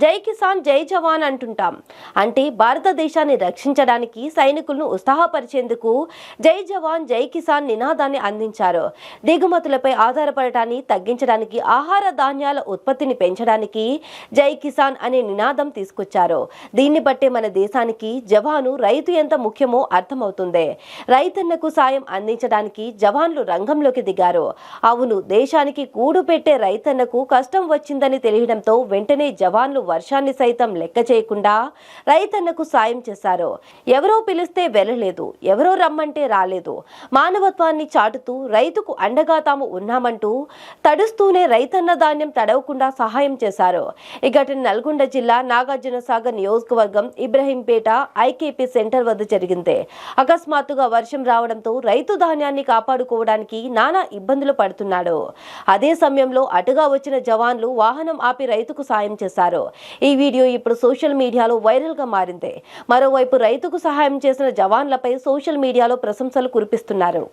జై కిసాన్ జై జవాన్ అంటుంటాం. అంటే భారతదేశాన్ని రక్షించడానికి సైనికులను ఉత్సాహపరిచేందుకు జై జవాన్ జై కిసాన్ నినాదాన్ని అందించారు. దిగుమతులపై ఆధారపడటాన్ని తగ్గించడానికి ఆహార ధాన్యాల ఉత్పత్తిని పెంచడానికి జై కిసాన్ అనే నినాదం తీసుకొచ్చారు. దీన్ని బట్టే మన దేశానికి జవాను రైతు ఎంత ముఖ్యమో అర్థమవుతుంది. రైతన్నకు సాయం అందించడానికి జవాన్లు రంగంలోకి దిగారు. అవును దేశానికి కూడు పెట్టే రైతన్నకు కష్టం వచ్చిందని తెలియడంతో వెంటనే జవాన్లు వర్షాన్ని సైతం లెక్క చేయకుండా రైతన్నకు సాయం చేశారు ఎవరో పిలిస్తే వెళ్ళలేదు ఎవరో రమ్మంటే రాలేదు. మానవత్వాన్ని చాటుతూ రైతుకు అండగా తాము ఉన్నామంటూ తడుస్తూనే రైతన్న ధాన్యం తడవకుండా సహాయం చేశారు. ఈ ఘటన నల్గొండ జిల్లా నాగార్జున సాగర్ నియోజకవర్గం ఇబ్రహీంపేట ఐకేపీ సెంటర్ వద్ద జరిగింది. అకస్మాత్తుగా వర్షం రావడంతో రైతు ధాన్యాన్ని కాపాడుకోవడానికి నానా ఇబ్బందులు పడుతున్నాడు. అదే సమయంలో అటుగా వచ్చిన జవాన్లు వాహనం ఆపి రైతుకు సాయం చేశారు. ఈ వీడియో ఇప్పుడు సోషల్ మీడియాలో వైరల్గా మారింది. మరోవైపు రైతుకు సహాయం చేసిన జవాన్లపై సోషల్ మీడియాలో ప్రశంసలు కురిపిస్తున్నారు.